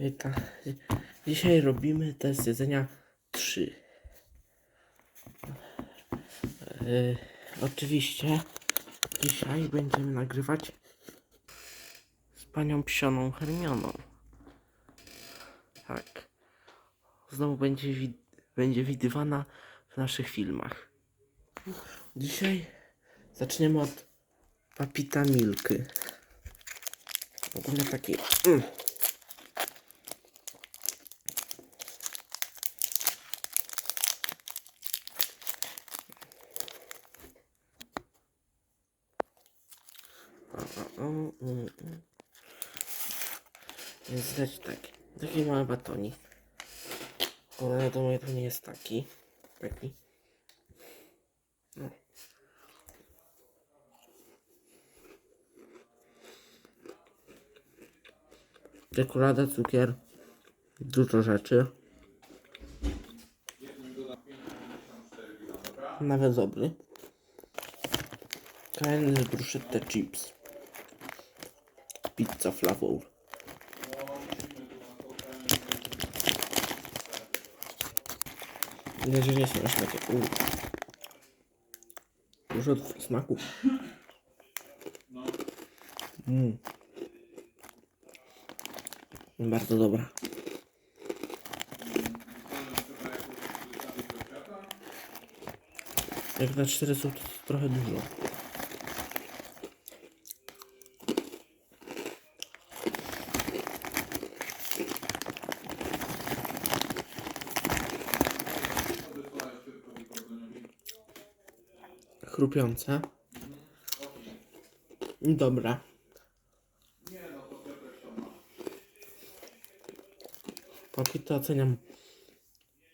Witam. Dzisiaj robimy test jedzenia 3. Yy, oczywiście dzisiaj będziemy nagrywać z panią psioną Hermioną. Tak. Znowu będzie, będzie widywana w naszych filmach. Dzisiaj zaczniemy od papita Milky. Ogólnie taki... Mm. Mm, mm, mm. Więc dać tak. Taki mały batonik. Ale wiadomo, to nie jest taki. Taki. No. Czekolada, cukier. Dużo rzeczy. Nawet dobry. Kolejny z bruschetta chips. Pizza flavor. Jest na smakie. U. Dużo smaku. Mm. Bardzo dobra. Jak na 4 są to trochę dużo. Chrupiące. Dobra. Papito oceniam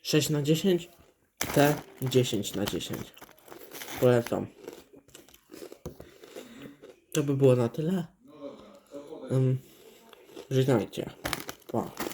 6 na 10, te 10 na 10. Polecam. To by było na tyle. Um, żegnajcie. Pa.